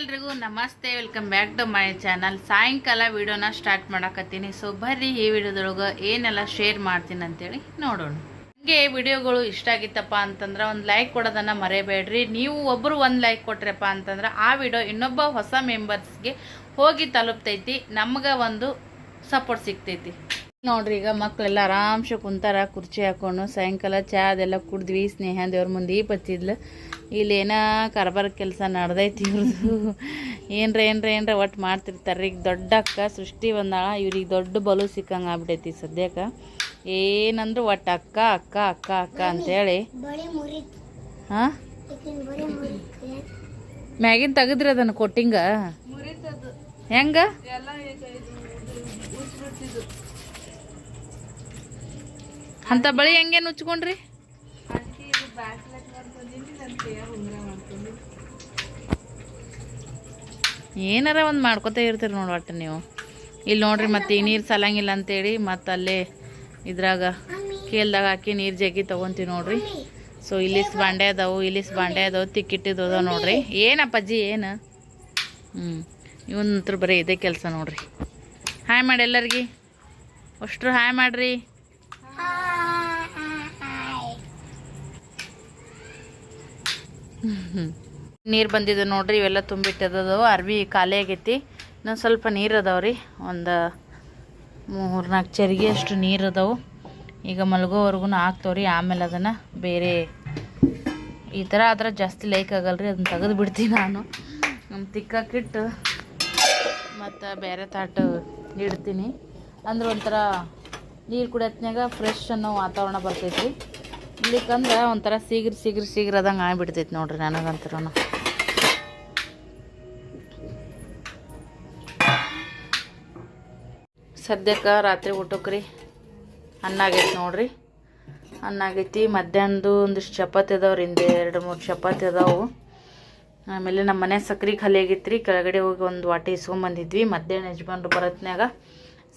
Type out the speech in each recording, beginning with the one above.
ಎಲ್ರಿಗೂ ನಮಸ್ತೆ welcome back to my channel ಸಾಯಂಕಾಲ ವಿಡಿಯೋನ ಸ್ಟಾರ್ಟ್ ಮಾಡಕತ್ತೀನಿ. ಸೊ ಬರ್ರಿ ಈ ವಿಡಿಯೋದೊಳಗೆ ಏನೆಲ್ಲ ಶೇರ್ ಮಾಡ್ತೀನಿ ಅಂತೇಳಿ ನೋಡೋಣ. ಹಂಗೆ ವಿಡಿಯೋಗಳು ಇಷ್ಟ ಆಗಿತ್ತಪ್ಪ ಅಂತಂದ್ರೆ ಒಂದು ಲೈಕ್ ಕೊಡೋದನ್ನು ಮರೆಯಬೇಡ್ರಿ ನೀವು ಒಬ್ಬರು ಒಂದು ಲೈಕ್ ಕೊಟ್ರಪ್ಪ ಅಂತಂದ್ರೆ ಆ ವಿಡಿಯೋ ಇನ್ನೊಬ್ಬ ಹೊಸ ಮೆಂಬರ್ಸ್ಗೆ ಹೋಗಿ ತಲುಪ್ತೈತಿ. ನಮ್ಗೆ ಒಂದು ಸಪೋರ್ಟ್ ಸಿಗ್ತೈತಿ. ನೋಡ್ರಿ, ಈಗ ಮಕ್ಕಳೆಲ್ಲ ಆರಾಮ್ಸೆ ಕುಂತಾರ, ಕುರ್ಚಿ ಹಾಕೊಂಡು ಸಾಯಂಕಾಲ ಚಾ ಅದೆಲ್ಲ ಕುಡಿದ್ವಿ. ಸ್ನೇಹ ದೇವ್ರ ಮುಂದೆ ಈ ಬಚ್ಚಿದ್ಲು ಇಲ್ಲಿ ಏನ ಕಾರ್ಬಾರ ಕೆಲಸ ನಡೆದೈತಿ ಇವ್ರದ್ದು ಏನ್ರ ಏನ್ರ ಏನ್ರ ಒಟ್ಟು ಮಾಡ್ತಿರ್ತಾರೆ ಈಗ ದೊಡ್ಡ ಅಕ್ಕ ಸೃಷ್ಟಿ ಬಂದಾಳ, ಇವ್ರಿಗೆ ದೊಡ್ಡ ಬಲು ಸಿಕ್ಕಂಗೆ ಆಗ್ಬಿಟ್ಟೈತಿ ಸದ್ಯಕ್ಕೆ. ಏನಂದ್ರೆ ಒಟ್ಟು ಅಕ್ಕ ಅಕ್ಕ ಅಕ್ಕ ಅಕ್ಕ ಅಂತೇಳಿ. ಹಾಂ? ಮ್ಯಾಗಿನ ತೆಗೆದ್ರಿ ಅದನ್ನು ಕೊಟ್ಟಿಂಗ? ಹೆಂಗ? ಅಂತ ಬಳಿ ಹೆಂಗೇನು ಉಚ್ಕೊಂಡ್ರಿ? ಏನಾರ ಒಂದು ಮಾಡ್ಕೊತಾ ಇರ್ತೀರಿ ನೋಡಿ ಒಟ್ಟು ನೀವು. ಇಲ್ಲಿ ನೋಡ್ರಿ ಮತ್ತೆ ಈ ನೀರು ಸಲಂಗಿಲ್ಲ ಅಂತೇಳಿ ಮತ್ತೆ ಅಲ್ಲೇ ಇದ್ರಾಗ ಕೇಲ್ದಾಗ ಹಾಕಿ ನೀರು ಜಗ್ಗಿ ತೊಗೊಂತೀವಿ ನೋಡ್ರಿ. ಸೊ ಇಲ್ಲಿಸ್ ಬಾಂಡೆ ಅದಾವು, ಇಲ್ಲಿಸ್ ಬಾಂಡೆ ಅದಾವು ತಿಕ್ಕಿಟ್ಟಿದ್ದು ಅದಾವ ನೋಡ್ರಿ. ಏನಪ್ಪಜ್ಜಿ ಏನು? ಹ್ಞೂ ಇವನ್ ಹತ್ರ ಬರೀ ಇದೇ ಕೆಲಸ ನೋಡ್ರಿ. ಹಾಯ್ ಮಾಡಿ ಎಲ್ಲರಿಗೆ. ಅಷ್ಟ್ರು ಹಾಯ್ ಮಾಡ್ರಿ. ನೀರು ಬಂದಿದೆ ನೋಡ್ರಿ, ಇವೆಲ್ಲ ತುಂಬಿಟ್ಟದವು ಅರ್ವಿ ಖಾಲಿ ಆಗೈತಿ. ಇನ್ನೊಂದು ಸ್ವಲ್ಪ ನೀರು ಅದಾವ್ರಿ ಒಂದು ಮೂರು ನಾಲ್ಕು ಚರಿಗೆ ಅಷ್ಟು ನೀರು ಅದಾವು. ಈಗ ಮಲಗೋವರೆಗೂ ಹಾಕ್ತವ್ರಿ ಆಮೇಲೆ ಅದನ್ನು ಬೇರೆ ಈ ಥರ ಆದ್ರೆ ಜಾಸ್ತಿ ಲೈಕ್ ಆಗಲ್ರಿ, ಅದನ್ನ ತೆಗೆದು ಬಿಡ್ತೀನಿ ನಾನು. ನಮ್ಮ ತಿಕ್ಕಾಕಿಟ್ಟು ಮತ್ತು ಬೇರೆ ತಾಟು ಇಡ್ತೀನಿ. ಅಂದ್ರೆ ಒಂಥರ ನೀರು ಕುಡಿಯತ್ನಾಗ ಫ್ರೆಶ್ ಅನ್ನೋ ವಾತಾವರಣ ಬರ್ತೈತಿ ಇಲ್ಲಿಕಂದ್ರೆ ಒಂಥರ ಸೀಗ್ರ ಸೀಗ್ರ ಸೀಗ್ರದಂಗೆ ಆಗಿಬಿಡ್ತೈತಿ ನೋಡ್ರಿ ನನಗಂತರೂ ಸದ್ಯಕ್ಕೆ ರಾತ್ರಿ ಊಟಕ್ಕೆ ರೀ ಅನ್ನ ಆಗೈತಿ ನೋಡ್ರಿ. ಅನ್ನ ಆಗೈತಿ ಮಧ್ಯಾಹ್ನದ್ದು ಒಂದಿಷ್ಟು ಚಪಾತಿ ಅದಾವ್ರಿ, ಹಿಂದೆ ಎರಡು ಮೂರು ಚಪಾತಿ ಅದಾವು. ಆಮೇಲೆ ನಮ್ಮ ಮನೆ ಸಕ್ರೆ ಖಾಲಿ ಆಗೈತ್ರಿ. ಕೆಳಗಡೆ ಹೋಗಿ ಒಂದು ವಾಟೆ ಇಸ್ಕೊಂಬಂದಿದ್ವಿ. ಮಧ್ಯಾಹ್ನ ಯಜಮಾನ್ರು ಬರತ್ನ್ಯಾಗ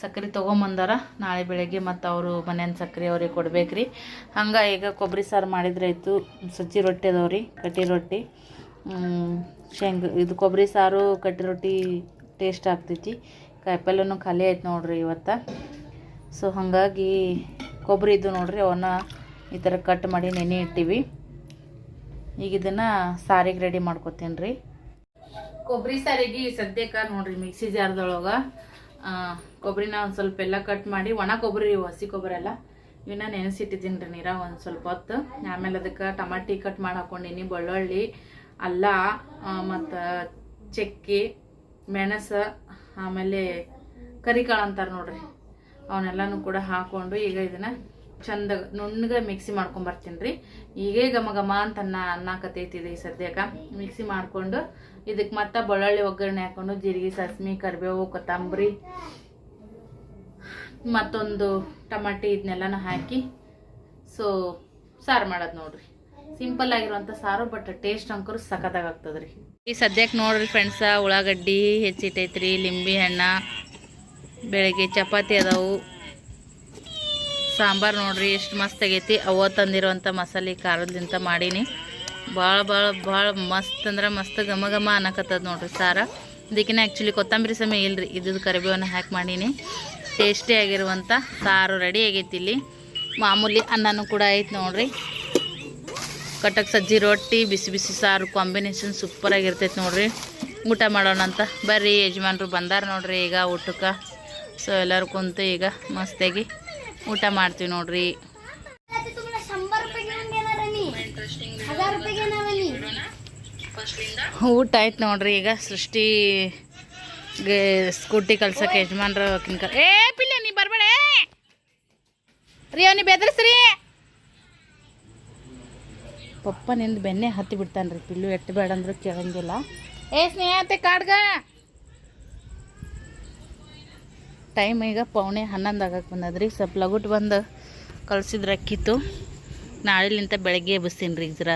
ಸಕ್ರೆ ತೊಗೊಂಬಂದಾರ. ನಾಳೆ ಬೆಳಗ್ಗೆ ಮತ್ತು ಅವರು ಮನೆಯನ್ನು ಸಕ್ಕರೆ ಅವ್ರಿಗೆ ಕೊಡ್ಬೇಕ್ರಿ. ಹಂಗೆ ಈಗ ಕೊಬ್ಬರಿ ಸಾರು ಮಾಡಿದ್ರೆ ಆಯಿತು. ಸಜ್ಜಿ ರೊಟ್ಟಿ ಅದಾವ್ರಿ, ಕಟ್ಟಿ ರೊಟ್ಟಿ. ಶೇಂಗ, ಇದು ಕೊಬ್ಬರಿ ಸಾರು, ಕಟ್ಟಿ ರೊಟ್ಟಿ ಟೇಸ್ಟ್ ಆಗ್ತೈತಿ. ಕಾಯಿಪಲ್ಯನೂ ಖಾಲಿ ಆಯ್ತು ನೋಡ್ರಿ ಇವತ್ತು. ಸೊ ಹಾಗಾಗಿ ಕೊಬ್ಬರಿ ಇದ್ದು ನೋಡ್ರಿ, ಅವನ್ನ ಈ ಥರ ಕಟ್ ಮಾಡಿ ನೆನೆ ಇಟ್ಟಿವಿ. ಈಗ ಇದನ್ನು ಸಾರಿಗೆ ರೆಡಿ ಮಾಡ್ಕೊತೀನಿ ರೀ ಕೊಬ್ಬರಿ ಸಾರಿಗೆ ಸದ್ಯಕ್ಕೆ ನೋಡ್ರಿ ಮಿಕ್ಸಿ ಜಾರ್ದೊಳಗೆ. ಕೊಬ್ಬರಿನ ಒಂದು ಸ್ವಲ್ಪ ಎಲ್ಲ ಕಟ್ ಮಾಡಿ, ಒಣ ಕೊಬ್ಬರಿ ಇವು ಹಸಿ ಕೊಬ್ಬರಿ ಎಲ್ಲ. ಇವನ್ನ ನೆನೆಸಿಟ್ಟಿದ್ದೀನಿ ರೀ ನೀರಾಗ ಒಂದು ಸ್ವಲ್ಪ ಹೊತ್ತು. ಆಮೇಲೆ ಅದಕ್ಕೆ ಟಮಾಟಿ ಕಟ್ ಮಾಡಿ ಹಾಕೊಂಡೀನಿ, ಬೆಳ್ಳುಳ್ಳಿ, ಅಲ್ಲ ಮತ್ತು ಚಕ್ಕೆ, ಮೆಣಸು, ಆಮೇಲೆ ಕರಿಕಾಳು ಅಂತಾರೆ ನೋಡ್ರಿ. ಅವನ್ನೆಲ್ಲನೂ ಕೂಡ ಹಾಕೊಂಡು ಈಗ ಇದನ್ನು ಚಂದ ನುಣ್ಣಗೆ ಮಿಕ್ಸಿ ಮಾಡ್ಕೊಂಬರ್ತೀನಿ ರೀ. ಈಗೇ ಘಮ ಘಮ ಅಂತ ಅನ್ನ ಅನ್ನಕತೈತಿದೆ ಈ ಸದ್ಯಕ್ಕೆ. ಮಿಕ್ಸಿ ಮಾಡಿಕೊಂಡು ಇದಕ್ಕೆ ಮತ್ತೆ ಬೆಳ್ಳುಳ್ಳಿ ಒಗ್ಗರಣೆ ಹಾಕೊಂಡು, ಜೀರಿಗೆ ಸಸ್ಮಿ ಕರಿಬೇವು, ಕೊತ್ತಂಬರಿ ಮತ್ತೊಂದು ಟಮಾಟಿ ಇದನ್ನೆಲ್ಲನೂ ಹಾಕಿ ಸೊ ಸಾರು ಮಾಡೋದು ನೋಡ್ರಿ. ಸಿಂಪಲ್ ಆಗಿರುವಂಥ ಸಾರು ಬಟ್ ಟೇಸ್ಟ್ ಅಂಕರು ಸಖತ್ತಾಗಿ ರೀ ಈ ಸದ್ಯಕ್ಕೆ ನೋಡ್ರಿ ಫ್ರೆಂಡ್ಸ ಉಳ್ಳಾಗಡ್ಡಿ ಹೆಚ್ಚಿಟ್ಟೈತ್ರಿ ಲಿಂಬೆ ಹಣ್ಣು, ಬೆಳಗ್ಗೆ ಚಪಾತಿ ಅದಾವು. ಸಾಂಬಾರು ನೋಡ್ರಿ, ಎಷ್ಟು ಮಸ್ತ್ ಆಗೈತಿ. ಅವ ತಂದಿರುವಂಥ ಮಸಾಲೆ ಖಾರದಿಂದ ಮಾಡೀನಿ. ಭಾಳ ಭಾಳ ಭಾಳ ಮಸ್ತ್ ಅಂದ್ರೆ ಮಸ್ತ್ ಘಮ ಘಮ ಅನ್ನಕತ್ತದ ನೋಡ್ರಿ ಸಾರ. ಇದಕ್ಕಿನ್ನ ಆ್ಯಕ್ಚುಲಿ ಕೊತ್ತಂಬರಿ ಸಮಯ ಇಲ್ರಿ ಇದ್ದು ಕರಿಬೇವನ್ನು ಹಾಕಿ ಮಾಡೀನಿ. ಟೇಸ್ಟಿ ಆಗಿರುವಂಥ ಸಾರು ರೆಡಿ ಆಗೈತಿ ಇಲ್ಲಿ. ಮಾಮೂಲಿ ಅನ್ನನೂ ಕೂಡ ಐತೆ ನೋಡ್ರಿ. ಕಟಕ್ ಸಜ್ಜಿ ರೊಟ್ಟಿ ಬಿಸಿ ಬಿಸಿ ಸಾರು ಕಾಂಬಿನೇಷನ್ ಸೂಪರ್ ಸೂಪರಾಗಿರ್ತೈತೆ ನೋಡ್ರಿ. ಊಟ ಮಾಡೋಣ ಅಂತ. ಬರ್ರಿ ಯಜಮಾನ್ರು ಬಂದಾರ ನೋಡ್ರಿ ಈಗ ಊಟಕ್ಕೆ. ಸೊ ಎಲ್ಲರೂ ಕುಂತು ಈಗ ಮಸ್ತಾಗಿ ಊಟ ಮಾಡ್ತೀವಿ ನೋಡ್ರಿ. ಊಟ ಆಯ್ತು ನೋಡ್ರಿ ಈಗ ಸೃಷ್ಟಿ ಸ್ಕೂಟಿ ಕಲ್ಸಕ್ಕೆ ಯಜಮಾನ್ರು ಕಿನ್ಕ ಏ, ಪಿಲ್ಲೆ, ನೀ ಬರ್ಬೇಡ ರೀ ಅವ್ನಿ ಬೆದರ್ಸ್ರಿ! ಪಪ್ಪ ನಿಂದು ಬೆನ್ನೆ ಹತ್ತಿ ಬಿಡ್ತಾನ್ರಿ, ಪಿಲ್ಲು ಎಟ್ಟು ಬೇಡ ಅಂದ್ರೆ ಕೇಳಂಗಿಲ್ಲ. ಏ, ಸ್ನೇಹತೆ, ಕಾಡ್ಗ! ಟೈಮ್ ಈಗ ಪೌಣೆ ಹನ್ನೊಂದು ಆಗಕ್ಕೆ ಬಂದದ್ರಿ, ಸ್ವಲ್ಪ ಲಗುಟ್ ಬಂದು ಕಳ್ಸಿದ್ರೆ ಅಕ್ಕಿತ್ತು ನಾಳೆಲಿಂತ ಬೆಳಗ್ಗೆ ಎಬ್ಬಿಸ್ತೀನಿ ರೀ ಜರ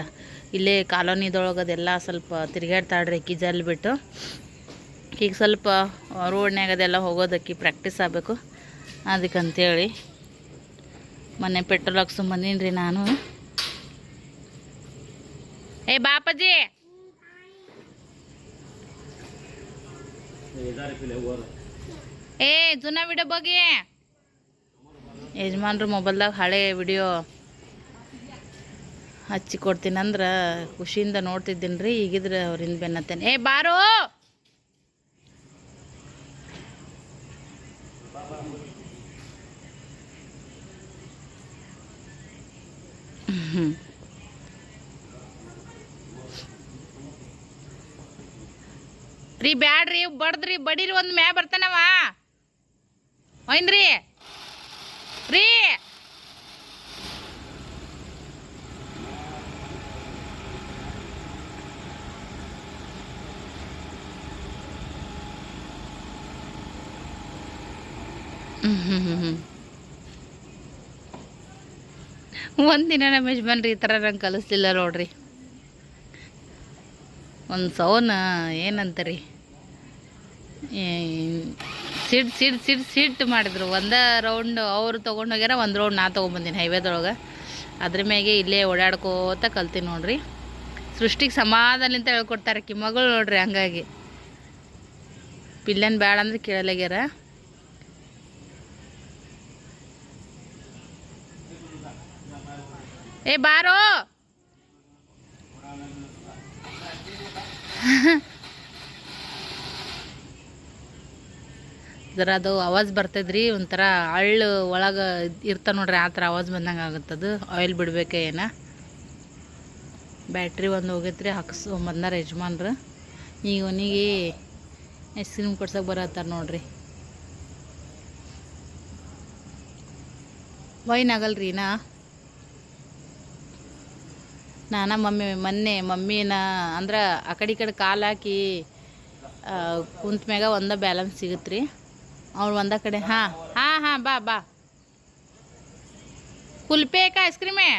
ಇಲ್ಲೇ ಕಾಲೋನಿದೊಳಗೆ ಅದೆಲ್ಲ ಸ್ವಲ್ಪ ತಿರುಗಾಡ್ತಾಳ್ರಿ ಅಕ್ಕಿ ಜಲ್ ಬಿಟ್ಟು. ಈಗ ಸ್ವಲ್ಪ ರೋಡ್ನ್ಯಾಗ ಅದೆಲ್ಲ ಹೋಗೋದಕ್ಕೆ ಪ್ರಾಕ್ಟೀಸ್ ಆಗಬೇಕು. ಅದಕ್ಕಂತೇಳಿ ಮೊನ್ನೆ ಪೆಟ್ರೋಲ್ ಹಾಕ್ಸ್ಕೊಂಬಂದೀನಿ ರೀ ನಾನು. ಏ, ಬಾಪಾಜಿ! ಏ, ಜುನಾ ವಿಡಿಯೋ ಬಗ್ಗೆ ಯಜಮಾನ್ರು ಮೊಬೈಲ್ದಾಗ ಹಳೆ ವಿಡಿಯೋ ಹಚ್ಚಿ ಕೊಡ್ತೀನಂದ್ರೆ ಖುಷಿಯಿಂದ ನೋಡ್ತಿದ್ದೀನಿ ರೀ ಈಗಿದ್ರೆ ಅವ್ರಿಂದ ಬೆನ್ನತ್ತೇನೆ. ಏ, ಬಾರೋ! ರೀ ಬ್ಯಾಡ್ರಿ ಬಡದ್ರಿ ಬಡೀರಿ ಒಂದು ಮ್ಯಾ ಬರ್ತಾನವ. ಒಯ್ನ್ರಿ. ರೀ. ಒಂದಿನ ನಮ್ಮ ಯಜಮಾನ್ರಿ ಈ ಥರ ನಂಗೆ ಕಲಿಸ್ಲಿಲ್ಲ ನೋಡ್ರಿ. ಒಂದು ಸೌನ, ಏನಂತರಿ? ಸಿಡ್ ಸಿಡ್ ಸಿಡ್ ಸಿಟ್ಟು ಮಾಡಿದ್ರು. ಒಂದೇ ರೌಂಡ್ ಅವ್ರು ತೊಗೊಂಡು ಹೋಗ್ಯಾರ, ಒಂದು ರೌಂಡ್ ನಾ ತೊಗೊಂಬಂದಿನಿ ಹೈವೇದೊಳಗೆ ಅದ್ರ ಮ್ಯಾಗೆ ಇಲ್ಲೇ ಓಡಾಡ್ಕೋತ ಕಲ್ತೀನಿ ನೋಡ್ರಿ. ಸೃಷ್ಟಿಗೆ ಸಮಾಧಾನಲಿಂತ ಹೇಳ್ಕೊಡ್ತಾರೆ ಕಿಮ್ಮಗಳು ಮಗಳು ನೋಡ್ರಿ ಹಂಗಾಗಿ. ಪಿಲ್ಲನ್ ಬ್ಯಾಡ ಅಂದ್ರೆ ಕೇಳಲಾಗ್ಯಾರ ಏ, ಬಾರೋ. ಜರ ಅದು ಆವಾಜ್ ಬರ್ತದ್ರಿ, ಒಂಥರ ಹಳ್ಳು ಒಳಗೆ ಇರ್ತ ನೋಡ್ರಿ, ಆ ಥರ ಆವಾಜ್ ಬಂದಂಗೆ ಆಗುತ್ತದು. ಆಯಿಲ್ ಬಿಡ್ಬೇಕೆ ಏನ? ಬ್ಯಾಟ್ರಿ ಒಂದು ಹೋಗೈತ್ರಿ, ಹಾಕ್ಸ್ ಬಂದಾರ ಯಜಮಾನ್ರು. ಈಗ ಅವನಿಗೆ ಐಸ್ ಕ್ರೀಮ್ ಕೊಡ್ಸಕ್ಕೆ ಬರತ್ತಾರ ನೋಡ್ರಿ. ವೈನ್ ಆಗಲ್ರಿ ನಾ ನಾನ ಮಮ್ಮಿ ಮೊನ್ನೆ ಮಮ್ಮಿನ ಅಂದ್ರೆ ಆ ಕಡೆ ಈ ಕಡೆ ಕಾಲು ಹಾಕಿ ಆ, ಕುಂತ ಮ್ಯಾಗ ಒಂದ ಬ್ಯಾಲೆನ್ಸ್ ಸಿಗುತ್ತೆ ರೀ ಅವ್ಳು ಒಂದ ಕಡೆ ಹಾಂ ಹಾಂ ಹಾಂ ಬಾ ಬಾ कुल्फी आहे का आईस्क्रीम आहे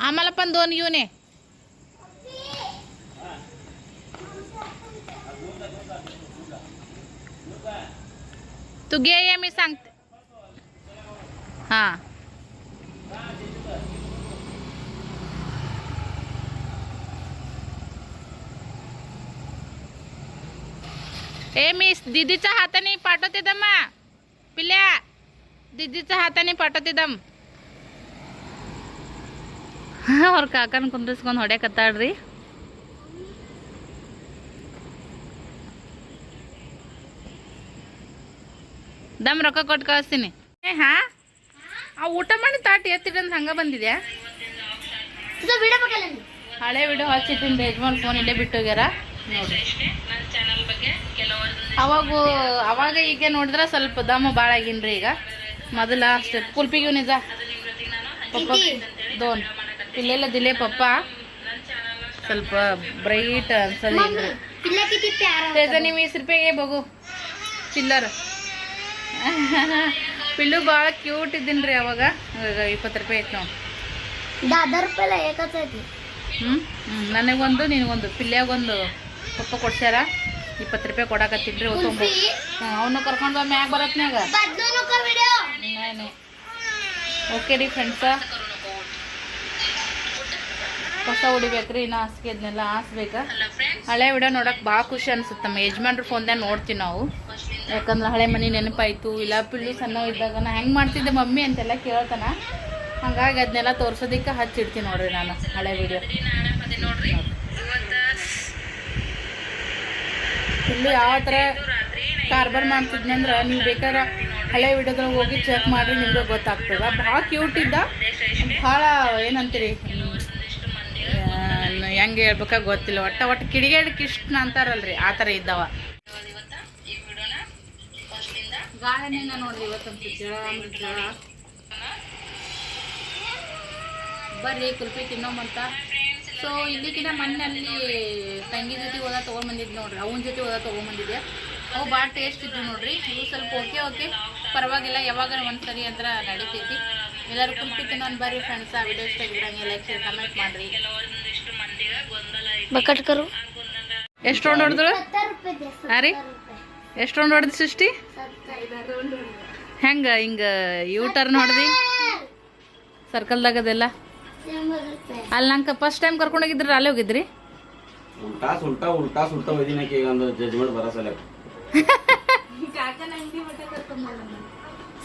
आम्हाला पण दोन घेऊन ये तू घे ये मी सांगते हां ए मी दीदीच्या हाताने पाठवते दम्मा पिल्या दीदीच्या हाताने पाठवते ದಮ್ ಅವ್ರ ಕಾಕನ ಕುಂದ್ರಿಸ್ಕೊಂಡು ಹೊಡ್ಯಾಕತ್ತಾಳ್ರಿ ದಮ್ ರೊಕ್ಕ ಕೊಟ್ಟು ಕಳಿಸ್ತೀನಿ ಏ ಹಾ ಆ ಊಟ ಮಾಡಿ ತಾಟಿ ಎತ್ತಿಡಂದು ಹಂಗ ಬಂದಿದ್ಯಾ तुझा व्हिडिओ बघायला मी ಹಳೆ ವಿಡಿಯೋ ಹಚ್ಚಿಟ್ಟಿಂದ ಯಜಮಾನ್ ಫೋನ್ ಇಲ್ಲೇ ಬಿಟ್ಟು ಹೋಗ್ಯಾರ ನೋಡ್ರಿ ಅವಾಗ ಅವಾಗ ಈಗ ನೋಡಿದ್ರೆ ಸ್ವಲ್ಪ ದಮ್ಮ ಭಾಳ ಆಗಿನ್ರಿ ಈಗ. ಮೊದಲ ಅಷ್ಟೇ. ಕುಲ್ಪಿಗೂ ನಿಜ ಪಪ್ಪ ದೋನ್. ಇಲ್ಲೆಲ್ಲ ದಿಲೇ ಪಪ್ಪ. ಸ್ವಲ್ಪ ಬ್ರೈಟ್ ಅನ್ಸಲ್ಲ ತೇಜ ನೀವು ಇಸ್ ರೂಪಾಯಿಗೆ ಬಗು. ಚಿಲ್ಲರ್. ಪಿಲ್ಲು ಭಾಳ ಕ್ಯೂಟ್ ಇದ್ದೀನಿ ಅವಾಗ. ಅವಾಗ ಇಪ್ಪತ್ತು ರೂಪಾಯಿ ಐತೆ ನಾವು ಹ್ಞೂ ನನಗೊಂದು ನಿನಗೊಂದು. ಪಿಲ್ಯಾಗೊಂದು ಪಪ್ಪ ಕೊಡ್ಸ್ಯಾರ. ಇಪ್ಪತ್ತು ರೂಪಾಯಿ ಕೊಡಾಕತ್ತಿದ್ರಿ ಒತ್ತೊಂಬ ಅವನು ಕರ್ಕೊಂಡು ಮ್ಯಾಗ ಬರತ್ನಾಗ ಓಕೆ ರೀ ಫ್ರೆಂಡ್ಸ ಹೊಸ ಹೊಡಿಬೇಕ್ರಿ ಇನ್ನು ಹಾಸಿಗೆ ಇದನ್ನೆಲ್ಲ ಹಾಸ್ಬೇಕಾ. ಹಳೆ ವಿಡಿಯೋ ನೋಡೋಕೆ ಭಾಳ ಖುಷಿ ಅನ್ಸುತ್ತೆ. ನಮ್ಮ ಯಜಮಾನ್ರ ಫೋನ್ದಾಗ ನೋಡ್ತೀವಿ ನಾವು. ಯಾಕಂದ್ರೆ ಹಳೆ ಮನೆ ನೆನಪಾಯಿತು. ಇಲ್ಲ ಪಿಳ್ಳು ಸಣ್ಣ ಇದ್ದಾಗ ನಾ ಹೆಂಗೆ ಮಾಡ್ತಿದ್ದೆ ಮಮ್ಮಿ ಅಂತೆಲ್ಲ ಕೇಳ್ತಾನೆ. ಹಂಗಾಗಿ ಅದನ್ನೆಲ್ಲ ತೋರ್ಸೋದಕ್ಕೆ ಹಚ್ಚಿಡ್ತೀನಿ ನೋಡ್ರಿ ನಾನು ಹಳೆ ವಿಡಿಯೋ. ಪಿಳ್ಳು ಯಾವ ಥರ ಕಾರ್ಬಾರ್ ಮಾಡ್ತಿದ್ನಿ ಅಂದ್ರೆ ನೀವು ಬೇಕಾದ್ರೆ ಹಳೆ ವಿಡಿಯೋದಾಗ ಹೋಗಿ ಚೆಕ್ ಮಾಡಿ ನಿಮ್ಗೆ ಗೊತ್ತಾಗ್ತದೆ. ಭಾಳ ಕ್ಯೂಟ್ ಇದ್ದ. ಭಾಳ ಏನಂತೀರಿ? ಹೆಂಗೆ ಹೇಳ್ಬೇಕಾ ಗೊತ್ತಿಲ್ಲ. ಒಟ್ಟ ಒಟ್ಟು ಕಿಡಿಗೇಡ್ ಕೃಷ್ಣ ಅಂತಾರಲ್ರಿ, ಆ ಥರ ಇದ್ದಾವ. ನೋಡ್ರಿ ಬರ್ರಿ, ಕುಲ್ಪಿ ತಿನ್ನೋಮಂತ. ಸೊ ಇಲ್ಲಿಕ್ಕಿಂತ ಮೊನ್ನೆ ಅಲ್ಲಿ ತಂಗಿ ಜೊತೆ ಹೋದ ತೊಗೊಂಬಂದಿದ್ದು ನೋಡ್ರಿ ಅವನ ಜೊತೆ ಹೋದ ತೊಗೊಂಬಂದಿದ್ದೆ ಅವು ಭಾಳ ಟೇಸ್ಟ್ ಇದ್ದು ನೋಡ್ರಿ. ಇದು ಸ್ವಲ್ಪ ಓಕೆ ಓಕೆ ಪರವಾಗಿಲ್ಲ ಯಾವಾಗ ಒಂದ್ಸರಿ ಅಂದ್ರೆ ನಡೀತೈತಿ. ಎಲ್ಲರೂ ಕುಲ್ಪಿತ್ತು ನಾನು ಬರ್ರಿ ಫ್ರೆಂಡ್ಸ್ ಆ ವಿಡಿಯೋ ಇಷ್ಟ ಆಗಿರಂಗೆ ಲೈಕ್ ಶೇರ್ ಕಮೆಂಟ್ ಮಾಡ್ರಿ. ಬಕಟ್ಕರು. ಎಷ್ಟು ರೌಂಡ್ ಹೊಡೆದ್ರು? ಹಾಂ ರೀ ಎಷ್ಟು ರೌಂಡ್ ಹೊಡೆದು ಸೃಷ್ಟಿ? ಹೆಂಗೆ ಹಿಂಗೆ ಯೂ ಟರ್ನ್ ನೋಡ್ರಿ ಸರ್ಕಲ್ದಾಗ ಅದೆಲ್ಲ? ಅಲ್ಲಿ ನಂಗೆ ಫಸ್ಟ್ ಟೈಮ್ ಕರ್ಕೊಂಡು ಹೋಗಿದ್ರಿ ಅಲ್ಲೇ ಹೋಗಿದ್ರಿ? ಉಲ್ಟಾ ಸುಲ್ಟಾ ಉಲ್ಟಾ ಸುಲ್ಟಾ ಒದಿನಕ್ಕೆ ಈಗ ಒಂದು ಜಜ್ಮೆಂಟ್ ಬರಸಲ್ಲ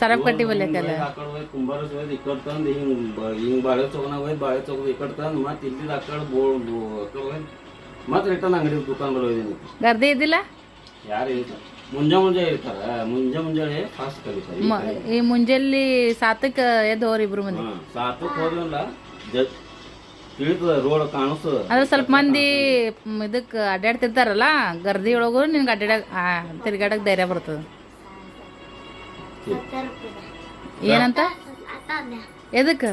ಸರಪ್ ಕಟ್ಟಿ ಬಲ್ಯಾಕಲ್ಲ ಆಕಡೆ ಹೋಗಿ ಕುಂಬಾರ ಸೋದ್ ಇಕ್ಕಡ್ ಕಡೆ ತಂದು ಹಿಂಗ್ ಹಿಂಗ್ ಬಾಳೆ ಚೌಕನಾಗ ಹೋಗಿ ಬಾಳೆ ಚೌಕ ಇಕ್ಕಡ್ ತಂದ್ ಮತ್ತೆ ಇಲ್ಲಿದ ಆ ಬೋಳ್ ಆ ಕಡೆ ಹೋಯ್ದು ಮತ್ತೆ ರಿಟರ್ನ್ ಅಂಗಡಿ ದುಕಾನ್ ಬರೋ ಗರ್ದಿ ಇದ್ದಿಲ್ಲ? ಯಾರು ಇಲ್ಲ ಮುಂಜಾ ಮುಂಜಾ ಇರ್ತಾರ ಮುಂಜಾ ಮುಂಜಾನೆ ಫಾಸ್ಟ್ ಕಲಿತಾರೆ ಈ ಮುಂಜಾನೆ ಸಾತಕ್ಕೆ ಎದ್ದು ಹೋರಿ ಇಬ್ರು ಮಂದಿ. ಸಾತಕ್ಕೆ ಸಾತಕ್ ಹೋದ್ರಲ್ಲ ತಿಳಿತದ ರೋಡ್ ಕಾಣಿಸ್ತದ ಅದ್ರ ಸ್ವಲ್ಪ ಮಂದಿ ಮ್, ಇದಕ್ಕೆ ಅಡ್ಡಾಡ್ತಿರ್ತಾರಲ್ಲ ಗರ್ದಿ ಒಳಗು ನಿನ್ಗೆ ಅಡ್ಡಾಡಕ್ ತಿರ್ಗಾಡಕ್ ಧೈರ್ಯ ಬರ್ತದ हजार रुपये ಏನಂತ आता द्या ಎದಕ್ಕೆ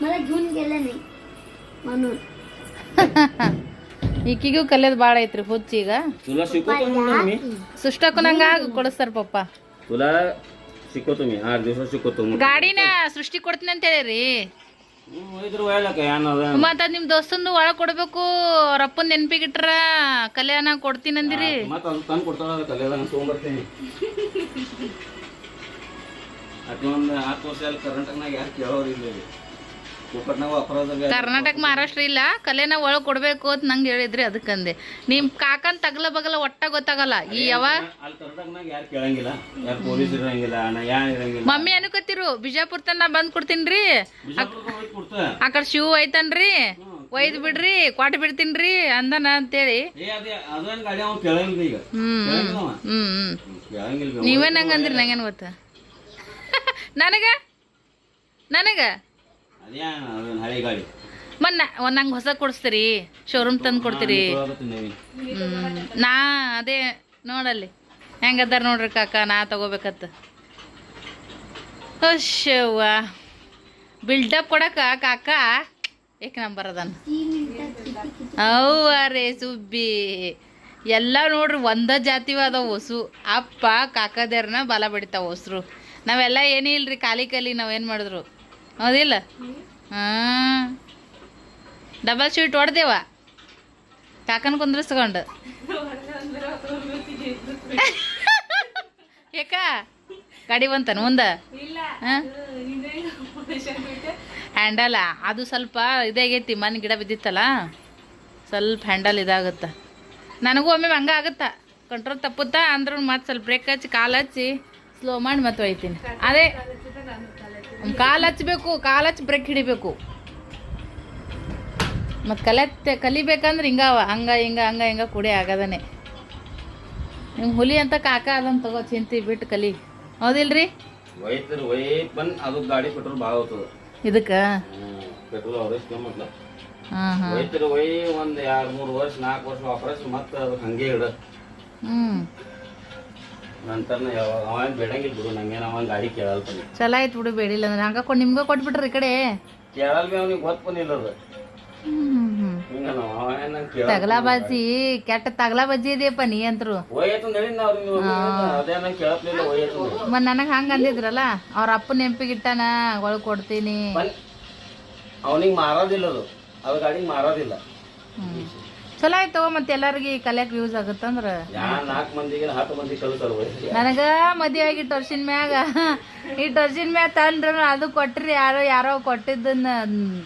मला घेऊन गेले नाही म्हणून ಈಕಿಗೂ ಕಲಿಯೋದು ಭಾಳ ಐತ್ರಿ ಹುಚ್ಚ ಈಗ तुला शिकवतो ना मी ಸುಷ್ಟಕ್ಕೂ ನಂಗ ಕೊಡಿಸ್ತಾರ ಪಪ್ಪ तुला शिकवतो मी आठ दिवसात शिकवतो मग ಗಾಡಿನ ಸೃಷ್ಟಿ ಕೊಡ್ತೀನಿ ಅಂತ ಹೇಳಿರಿ ಹ್ಮ್, ಇದ್ರ ಒಯ್ಲಕ್ಕ ಏನದ ಮತ್ತ ನಿಮ್ ದೋಸ್ತಂದು ಒಳಗ್ ಕೊಡ್ಬೇಕು ಅವ್ರ ಅಪ್ಪನ್ ನೆನ್ಪಿಗಿಟ್ರ ಕಲ್ಯಾಣ ಕೊಡ್ತೀನಿ ಅಂದಿರಿ ಮತ್ತ ಅದು ತಂದು ತೊಗೊಂಬರ್ತೀನಿ. ಹತ್ತು ವರ್ಷ ಅಲ್ಲಿ ಕರ್ನಾಟಕನಾಗ ಯಾರು ಕೇಳೋರು ಇಲ್ಲ ಇಲ್ಲಿ. ಕೊಪ್ಪಟ್ನಾಗ ಅಪರಾಧ ಕರ್ನಾಟಕ ಮಹಾರಾಷ್ಟ್ರ ಇಲ್ಲ ಕಲೆನ ಒಳಗೆ ಕೊಡ್ಬೇಕು ಅಂತ ನಂಗೆ ಹೇಳಿದ್ರಿ ಅದಕ್ಕಂದೆ. ನಿಮ್ ಕಾಕನ್ ತಗಲ ಬಗಲ ಒಟ್ಟ ಗೊತ್ತಾಗಲ್ಲ. ಈ ಯಾವ ಮಮ್ಮಿ ಅನ್ಕೋತಿರು ಬಿಜಾಪುರ ತನ ಬಂದ್ ಕೊಡ್ತೀನ್ರಿ. ಆ ಕಡೆ ಶಿವ್ ಐತನ್ರಿ ಒಯ್ದ್ ಬಿಡ್ರಿ ಕೊಟ್ ಬಿಡ್ತೀನ್ರಿ ಅಂದನ ಅಂತೇಳಿ. ಹ್ಮ್. ಹ್ಮ್ ನಂಗೇನು ಗೊತ್ತ? ನನಗ? ನನಗ? ಹಳೆ ಗಾಡಿ. ಮನ್ನ ಒಂದ್ ಹೊಸ ಕೊಡಿಸ್ತೀರಿ ಶೋರೂಮ್ ತಂದು ಕೊಡ್ತೀರಿ. ನಾ ಅದೇ ನೋಡಲ್ಲಿ. ಹೆಂಗದಾರ ನೋಡ್ರಿ ಕಾಕ ನಾ ತಗೋಬೇಕತ್ತ ಅಶ್ಯವ್ವ ಬಿಲ್ಡಪ್ ಕೊಡಕ ಕಾಕ. ಏಕ ನಂಬರ್ ಅದಾನ. ಅವ್ವ ರೇ ಸುಬ್ಬಿ. ಎಲ್ಲ ನೋಡ್ರಿ ಒಂದ ಜಾತಿವ ಅದ ಹೊಸು. ಅಪ್ಪ ಕಾಕದೇರ್ನ ಬಲ ಬಡಿತಾವ ಹೊಸರು. ನಾವೆಲ್ಲ ಏನೇ ಇಲ್ರಿ ಖಾಲಿ ಖಾಲಿ ನಾವೇನು ಮಾಡಿದ್ರು. ಹೌದಿಲ್ಲ? ಹಾಂ. ಡಬಲ್ ಶೀಟ್ ಹೊಡೆದೇವ? ಕಾಕನ ಕುಂದ್ರಿಸ್ಕೊಂಡು. ಏಕಾ ಗಾಡಿ ಬಂತಾನ ಮುಂದ? ಹ್ಯಾಂಡಲ ಅದು ಸ್ವಲ್ಪ ಇದಾಗೈತಿ ಮನೆ ಗಿಡ ಬಿದ್ದಿತ್ತಲ್ಲ? ಸ್ವಲ್ಪ ಹ್ಯಾಂಡಲ್ ಇದಾಗುತ್ತ. ನನಗೂ ಒಮ್ಮೆ ಹಂಗ ಆಗುತ್ತ. ಕಂಟ್ರೋಲ್ ತಪ್ಪುತ್ತಾ ಅಂದ್ರೂ ಮತ್ತೆ ಸ್ವಲ್ಪ ಬ್ರೇಕ್ ಹಚ್ಚಿ ಕಾಲು ಹಚ್ಚಿ ಸ್ಲೋ ಮಾಡಿ ಮತ್ತೆ ಒಯ್ತೀನಿ. ಅದೇ ಕಾಲು ಹಚ್ಬೇಕು ಕಾಲು ಹಚ್ಚಿ ಬ್ರೇಕ್ ಹಿಡಿಬೇಕು. ಮತ್ತು ಕಲಿಯತ್ತೆ ಕಲಿಬೇಕಂದ್ರೆ ಹಿಂಗವ ಹಂಗ ಹಿಂಗ ಹಂಗ ಹಿಂಗ ಕುಡಿ ಆಗದನೆ. ನಿಮ್ಮ ಹುಲಿ ಅಂತ ಕಾಕ ಅದನ್ನ ತಗೋ ಚಿಂತಿ ಬಿಟ್ಟು ಕಲಿ. ಹೌದಿಲ್ರಿ? ಇದಕ್ಕೆ? ಹಾಂ ಹಾಂ. ಒಯ್ತಿರ್ ಒಯ್ ಒಂದ್ ಎರಡ್ ಮೂರ್ ವರ್ಷ ನಾಲ್ಕು ವರ್ಷ ವಾಪಸ್ ಮತ್ತೆ ಅದು ಹಂಗೆ ಇಡ ಹ್ಞೂ ನಂತರ ಯಾವಾಗ ಅವ ಬೇಡಂಗಿಲ್ಲ ಬಿಡು ನಂಗೇನು ಅವ ಗಾಡಿ ಕೇಳಲ್ಲ ಪನಿ ಚಲೋ ಆಯ್ತು ಬಿಡು ಬೇಡಿಲ್ಲ ಅಂದ್ರೆ. ಹಂಗ ಕೊಟ್ಟು ನಿಮ್ಗೆ ಕೊಟ್ಬಿಟ್ರಿ ಈ ಕಡೆ. ಕೇಳಲ್ ಬಿ ಅವ್ನಿಗೆ ಗೊತ್ತನಿಲ್ಲ ಅದು. ಹ್ಞೂ ಅವ ಏನ್ ಕೇಳ ತಗಲಾ ಬಜ್ಜಿ ಕೆಟ್ಟ ತಗಲಾ ಬಜ್ಜಿ ಇದೆಯಪ್ಪ ನೀ ಅಂತರು. ಒಯ್ಯತ್ತು ಮತ್ತು ನನಗೆ ಹಂಗೆ ಅಂದಿದ್ರಲ್ಲ ಅವ್ರ ಅಪ್ಪ ನೆಂಪಿಗಿಟ್ಟನ ಒಳಗೆ ಕೊಡ್ತೀನಿ. ಅವನಿಗೆ ಮಾರೋದಿಲ್ಲ ಅದು. ಗಾಡಿ ಗಾಡಿಗೆ ಮಾರೋದಿಲ್ಲ. ಚಲೋ ಆಯ್ತು ಮತ್ತೆ ಎಲ್ಲರಿಗೆ ಕಲೆಕ್ ಯೂಸ್ ಆಗುತ್ತಂದ್ರೆ? ನನಗ ಮದುವೆ ಆಗಿ ಇಟ್ಟು ಮ್ಯಾಗ. ಈ ವರ್ಷಿನ ಮ್ಯಾಗ ತಂದ್ರ ಅದು ಕೊಟ್ರಿ ಯಾರೋ ಯಾರೋ ಕೊಟ್ಟಿದ್ದನ್ನ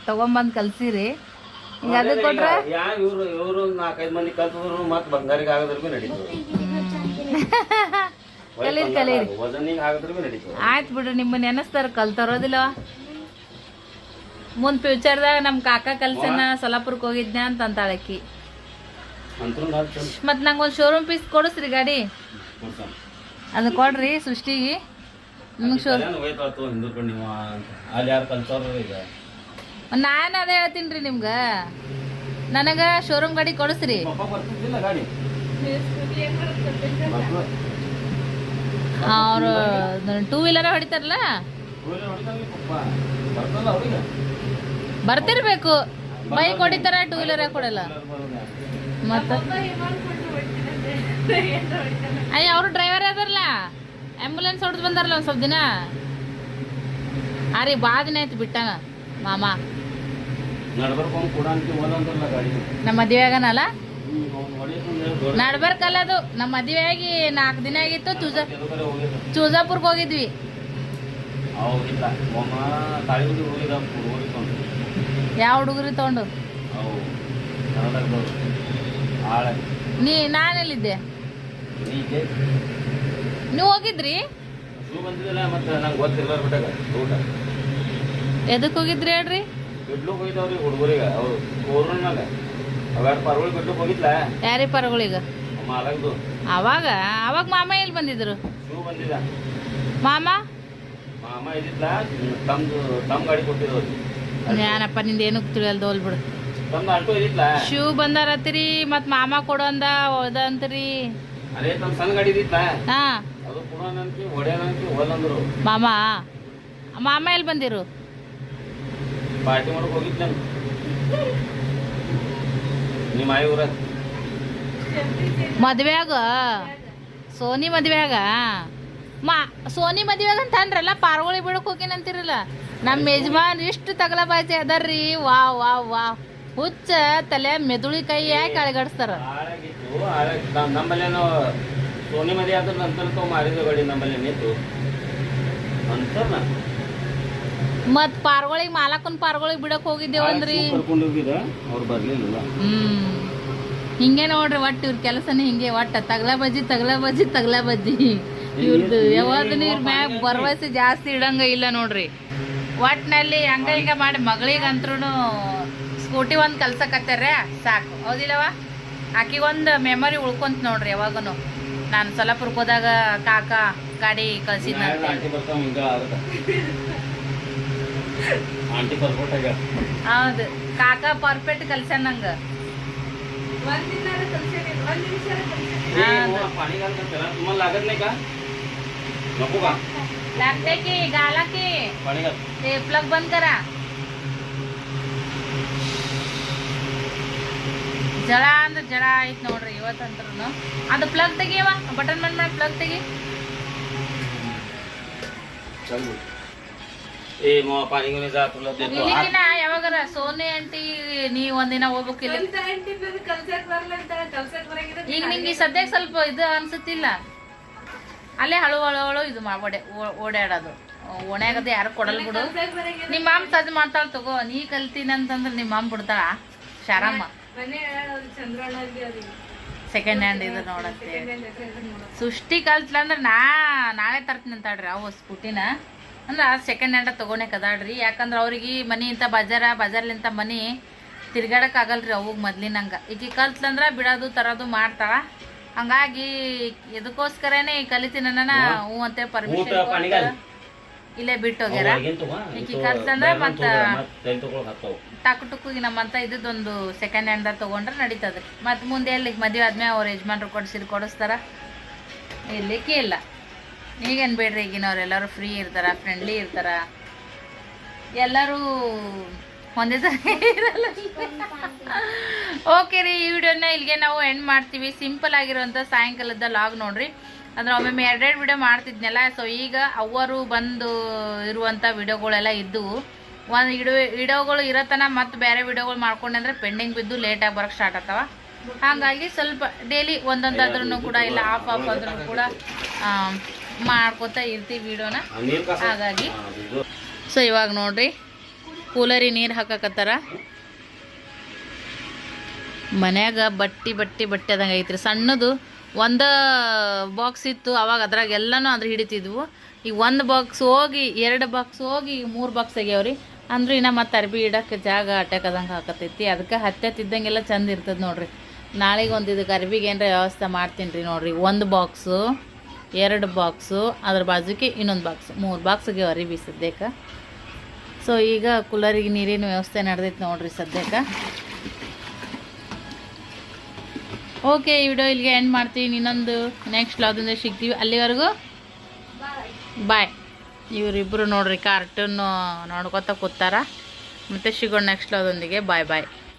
ತಗೊಂಬಂದ್ ಕಲ್ಸಿರಿ. ಈಗ ಅದು ಕೊಟ್ರ? ಕಲೀರಿ ಆಯ್ತು ಬಿಡ್ರಿ ನಿಮ್ಮ ನೆನಸ್ತಾರ ಕಲ್ತರೋದಿಲ್ಲ. ಮುಂದ್ ಫ್ಯೂಚರ್ದಾಗ ನಮ್ಮ ಕಾಕ ಕಲ್ಸನ ಸೊಲಾಪುರಕ್ಕೆ ಹೋಗಿದ್ನ ಅಂತ ಅಂತಾಳಕಿ ಅಂತೂ ನಾನು ಚಂದ ಮತ್ ನಂಗೆ ಒಂದು ಶೋರೂಮ್ ಪೀಸ್ ಕೊಡಿಸ್ರಿ ಗಾಡಿ. ಅದು ಕೊಡ್ರಿ ಸೃಷ್ಟಿಗೆ. ನಿಮಗೆ ಶೋ ನಾನು ಅದೇ ಹೇಳ್ತೀನಿ ರೀ ನಿಮ್ಗೆ. ನನಗೆ ಶೋರೂಮ್ ಗಾಡಿ ಕೊಡಿಸ್ರಿ. ಅವರು ಟೂ ವೀಲರ ಹೊಡಿತಾರಲ್ಲ? ಬರ್ತಿರ್ಬೇಕು. ಬೈಕ್ ಹೊಡಿತಾರ ಟೂ ವೀಲರ್ ಕೊಡಲ್ಲ ಮತ್ತ? ಅಯ್ಯ ಅವರು ಡ್ರೈವರ್ ಅದಾರಲ್ಲ. ಆಂಬುಲೆನ್ಸ್ ಹೊಡೆದು ಬಂದಾರಲ್ಲ ಒಂದು ಸ್ವಲ್ಪ ದಿನ. ಅರೆ ಭಾಳ ದಿನ ಆಯ್ತು ಬಿಟ್ಟಾನ ಮಾಮ. ನಮ್ಮ ಮದುವೆ ಆಗನಲ್ಲ ನಡ್ಬರ್ಕಲ್ಲ ಅದು. ನಮ್ಮ ಮದುವೆ ಆಗಿ ನಾಲ್ಕು ದಿನ ಆಗಿತ್ತು. ತುಜ ತುಜಾಪುರ್ಗೆ ಹೋಗಿದ್ವಿ. ಯಾವ ಹುಡುಗರಿ ತಗೊಂಡು? ನೀ ನಾನೆಲ್ಲಿದ್ದೆ ನೀವು ಹೋಗಿದ್ರಿ? ಎದಕ್ಕೆ ಹೋಗಿದ್ರಿ ಹೇಳ್ರಿ? ಯಾರೀ ಪರಗಳಿಗ ಅವಾಗ? ಅವಾಗ ಮಾಮ ಎಲ್ಲಿ ಬಂದಿದ್ರು? ಮಾಮ? ಮಾಮ ಇದ್ದಿದ್ಲ? ತಮ್ಮ ಗಾಡಿ ಕೊಟ್ಟಿದ್ರು ഞാനಪ್ಪ ನಿಂದ ಏನು ತಿಳಿಯಲ್ದು ಹೋಲ್ಬಿಡು ಶೂ ಬಂದಾರತ್ತೀರಿ ಮತ್ತು ಮಾಮ ಕೊಡು ಅಂದ ಹೋದ ಅಂತೀರಿ ಅದೇ ತಮ್ಮ ಸಣ್ಣ ಗಾಡಿ ಹಾ. ಅದು ಕೊಡೋನಂತಿ ಹೊಡ್ಯಾನಂತಿ ಹೋದಂದ್ರು ಮಾಮ ಮಾಮ ಎಲ್ಲಿ ಬಂದಿರು? ಪಾರ್ಟಿ ಮಾಡಕ್ ಹೋಗಿದ್ ನಾನು. ನಿಮ್ಮ ಆಯಿ ಊರ? ಮದ್ವ್ಯಾಗ? ಸೋನಿ ಮದ್ವ್ಯಾಗ? ಮಾ ಸೋನಿ ಮದ್ವೆಯಾಗ ಅಂತ ಅಂದ್ರಲ್ಲ ಪಾರ್ಗೋಳಿ ಬಿಡಕ್ ಹೋಗಿನಂತಿರಲ್ಲ. ನಮ್ಮ ಯಜಮಾನ್ ಇಷ್ಟು ತಗಲ ಬಾಜಿ ಅದಾರ್ರಿ. ವಾ ವಾ ವಾ. ಹುಚ್ಚ ತಲೆ ಮೆದುಳಿ ಕೈ ಯಾಕೆ ಅಳಗಡಿಸ್ತಾರ? ನಮ್ಮಲ್ಲೇನು ಸೋನಿ ಮದಿ ಆದ್ರ ನಂತರ ತಾವು ಮಾರಿದ ಗಾಡಿ ನಮ್ಮಲ್ಲಿ ನಿಂತು ಅಂತ ಮತ್ ಪಾರ್ಗೊಳಿಗ್ ಮಾಲಕನ್ ಪಾರ್ಗೊಳಿಗ್ ಬಿಡಕ್ ಹೋಗಿದ್ದೇವಂದ್ರಿ ಅವ್ರು ಬರ್ಲಿಲ್ಲ ಹ್ಮ್. ಹಿಂಗೆ ನೋಡ್ರಿ ಒಟ್ಟು ಇವ್ರ ಕೆಲಸನೇ ಹಿಂಗೆ ಒಟ್ಟ ತಗಲ ಬಜ್ಜಿ ತಗಲ ಬಜ್ಜಿ ತಗಲ ಬಜ್ಜಿ. ಇವ್ರದ್ದು ಯಾವಾಗನು ಇವ್ರ ಮ್ಯಾಗ ಭರವಸೆ ಜಾಸ್ತಿ ಇಡಂಗ ಇಲ್ಲ ನೋಡ್ರಿ. ಒಟ್ನಲ್ಲಿ ಹಂಗ ಹಿಂಗ ಮಾಡಿ ಮಗಳಿಗಂತ್ರು ಸ್ಕೂಟಿ ಒಂದು ಕಲ್ಸಕತ್ತಾರ ಸಾಕು ಹೌದಿಲ್ಲವ ಆಕಿಗೆ ಒಂದು ಮೆಮೊರಿ ಉಳ್ಕೊಂತ ನೋಡ್ರಿ ಯಾವಾಗನು ನಾನು ಸಲಪುರಕ್ಕೆ ಹೋದಾಗ ಕಾಕ ಗಾಡಿ ಕಳ್ಸಿದ್ನಂತೆ ಆಂಟಿ ಬರ್ತಾವ ಹಿಂಗ ಆಗತ್ತ ಆಂಟಿ ಬರ್ಕೊಟ್ಟಾಗ ಹೌದು ಕಾಕ ಪರ್ಫೆಕ್ಟ್ ಕಲ್ಸ್ಯಾನ ನಂಗ पाणी घाल त्याला तुम्हाला लागत नाही का नको का लागते की गाला की पाणी घाल ते प्लग बंद करा ಜಳ ಅಂದ್ರೆ ಜಳ ಆಯ್ತು ನೋಡ್ರಿ ಇವತ್ತಂದ್ರೂ ಅದು ಪ್ಲಗ್ ತೆಗಿಯವ ಬಟನ್ ಬಂದ್ ಮಾಡಿ ಪ್ಲಗ್ ತೆಗಿ. ಯಾವಾಗಾರ ಸೋನಿ ಆಂಟಿ ನೀ ಒಂದಿನ ಹೋಗ್ಬೇಕಿಲ್ಲ ಈಗ ನಿಂಗೆ ಸದ್ಯಕ್ಕೆ ಸ್ವಲ್ಪ ಇದು ಅನ್ಸುತ್ತಿಲ್ಲ. ಅಲ್ಲೇ ಹಳು ಹಳು ಇದು ಮಾಡಿ ಓಡಾಡೋದು ಒಣಗದ ಯಾರು ಕೊಡಲ್ ಬಿಡು. ನಿಮ್ಮ ಮಾಮ್ ಸದ್ ಮಾಡ್ತಾಳ ತಗೋ ನೀ ಕಲ್ತೀನಿ ಅಂತಂದ್ರೆ ನಿಮ್ಮ ಮಾಮ್ ಬಿಡ್ತಾಳ. ಶಾರಮ್ಮ. ಸೆಕೆಂಡ್ ಹ್ಯಾಂಡ್ ಇದು ನೋಡತ್ತೆ. ಸೃಷ್ಟಿ ಕಲ್ತ್ಲ ಅಂದ್ರೆ ನಾ ನಾಳೆ ತರ್ತೀನಿ ಅಂತಾಳ್ರಿ ಅವು ಸ್ಕೂಟಿನ. ಅಂದ್ರೆ ಆ ಸೆಕೆಂಡ್ ಹ್ಯಾಂಡ ತೊಗೊಳಕ್ ಕದಾಡ್ರಿ ಯಾಕಂದ್ರೆ ಅವ್ರಿಗೆ ಮನಿ ಇಂಥ ಬಜಾರ ಬಜಾರ್ಲಿಂತ ಮನಿ ತಿರ್ಗಾಡಕ್ ಆಗಲ್ರಿ ಅವಾಗ ಮೊದ್ಲಿನಂಗ ಈಕಿ ಕಲ್ತ್ಲಂದ್ರೆ ಬಿಡೋದು ತರೋದು ಮಾಡ್ತಾಳ. ಹಂಗಾಗಿ ಇದಕ್ಕೋಸ್ಕರನೇ ಕಲಿತೀನಿ ನನ್ನ ಹ್ಞೂ ಅಂತ ಪರ್ಮಿಷನ್ ಇಲ್ಲೇ ಬಿಟ್ಟು ಹೋಗ್ಯಾರ. ಇದು ಕಲ್ತಂದ್ರ ಮತ್ತ ಹತ್ತಾವು. ಟುಕ್ಕಿಗೆ ನಮ್ಮಂತ ಇದ್ದೊಂದು ಸೆಕೆಂಡ್ ಹ್ಯಾಂಡ್ದಾಗ ತೊಗೊಂಡ್ರೆ ನಡೀತದ. ಮತ್ತು ಮುಂದೆ ಎಲ್ಲಿ ಮದುವೆ ಆದ್ಮೇಲೆ ಅವ್ರ ಯಜಮಾನ್ರು ಕೊಡ್ಸಿರ್ ಕೊಡಿಸ್ತಾರ? ಇರ್ಲಿಕ್ಕೆ ಇಲ್ಲ. ಈಗೇನು ಬೇಡ್ರಿ ಈಗಿನವ್ರೆಲ್ಲರೂ ಫ್ರೀ ಇರ್ತಾರ ಫ್ರೆಂಡ್ಲಿ ಇರ್ತಾರ. ಎಲ್ಲರೂ ಒಂದೇ ಸಲ ಓಕೆ ರೀ, ಈ ವಿಡಿಯೋನ ಇಲ್ಲಿಗೆ ನಾವು ಎಂಡ್ ಮಾಡ್ತೀವಿ. ಸಿಂಪಲ್ ಆಗಿರುವಂಥ ಸಾಯಂಕಾಲದ ಲಾಗ್ ನೋಡ್ರಿ. ಅಂದ್ರೆ ಒಮ್ಮೊಮ್ಮೆ ಎರಡೆರಡು ವಿಡಿಯೋ ಮಾಡ್ತಿದ್ನಲ್ಲ ಸೊ ಈಗ ಅವರು ಬಂದು ಇರುವಂಥ ವಿಡಿಯೋಗಳೆಲ್ಲ ಇದ್ದವು ಒಂದು ಇಡೋ ವಿಡಿಯೋಗಳು ಇರತನ ಮತ್ತು ಬೇರೆ ವಿಡಿಯೋಗಳು ಮಾಡ್ಕೊಂಡೆ ಅಂದ್ರೆ ಪೆಂಡಿಂಗ್ ಬಿದ್ದು ಲೇಟಾಗಿ ಬರೋಕ್ಕೆ ಸ್ಟಾರ್ಟ್ ಆಗ್ತವ. ಹಾಗಾಗಿ ಸ್ವಲ್ಪ ಡೈಲಿ ಒಂದೊಂದಾದ್ರೂ ಕೂಡ ಇಲ್ಲ ಆಫ್ ಆಫ್ ಆದ್ರೂ ಕೂಡ ಮಾಡ್ಕೋತಾ ಇರ್ತೀವಿ ವಿಡಿಯೋನ. ಹಾಗಾಗಿ ಸೊ ಇವಾಗ ನೋಡ್ರಿ, ಕೂಲರಿ ನೀರು ಹಾಕಕತ್ತಾರ. ಮನ್ಯಾಗ ಬಟ್ಟಿ ಬಟ್ಟಿ, ಬಟ್ಟೆ ಅದಂಗೆ ಐತ್ರಿ. ಸಣ್ಣದು ಒಂದು ಬಾಕ್ಸ್ ಇತ್ತು, ಅವಾಗ ಅದ್ರಾಗೆಲ್ಲನೂ ಅದ್ರ ಹಿಡಿತಿದ್ವು. ಈಗ ಒಂದು ಬಾಕ್ಸ್ ಹೋಗಿ, ಎರಡು ಬಾಕ್ಸ್ ಹೋಗಿ, ಮೂರು ಬಾಕ್ಸ್ ಆಗ್ಯಾವ್ರಿ. ಅಂದ್ರೆ ಇನ್ನು ಮತ್ತೆ ಅರ್ಬಿ ಇಡಕ್ಕೆ ಜಾಗ ಅಟ್ಯಾಕದಂಗೆ ಹಾಕತೈತಿ ಅದಕ್ಕೆ ಹತ್ತತ್ತಿದ್ದಂಗೆಲ್ಲ ಚಂದ ಇರ್ತದೆ ನೋಡ್ರಿ. ನಾಳೆಗೆ ಒಂದು ಇದಕ್ಕೆ ಅರ್ಬಿಗೆ ಏನರ ವ್ಯವಸ್ಥೆ ಮಾಡ್ತೀನಿ ರೀ ನೋಡ್ರಿ. ಒಂದು ಬಾಕ್ಸು ಎರಡು ಬಾಕ್ಸು ಅದ್ರ ಬಾಜುಗೆ ಇನ್ನೊಂದು ಬಾಕ್ಸ್. ಮೂರು ಬಾಕ್ಸ್ ಅರಿವಿ ಅರಿಬಿ ಸದ್ಯಕ್ಕೆ ಸೊ ಈಗ ಕೂಲರಿಗೆ ನೀರಿನ ವ್ಯವಸ್ಥೆ ನಡೆದೈತೆ ನೋಡ್ರಿ ಸದ್ಯಕ್ಕೆ. ಓಕೆ ಈ ವಿಡಿಯೋ ಇಲ್ಲಿಗೆ ಎಂಡ್ ಮಾಡ್ತೀನಿ. ಇನ್ನೊಂದು ನೆಕ್ಸ್ಟ್ ಲಾದಿಂದ ಸಿಗ್ತೀವಿ. ಅಲ್ಲಿವರೆಗೂ ಬಾಯ್ ಇವರಿಬ್ಬರು ನೋಡ್ರಿ ಕಾರ್ಟೂನು ನೋಡ್ಕೊತ ಕೂತಾರ. ಮತ್ತೆ ಸಿಗೋಣ ನೆಕ್ಸ್ಟ್ ಅದೊಂದಿಗೆ ಬಾಯ್ ಬಾಯ್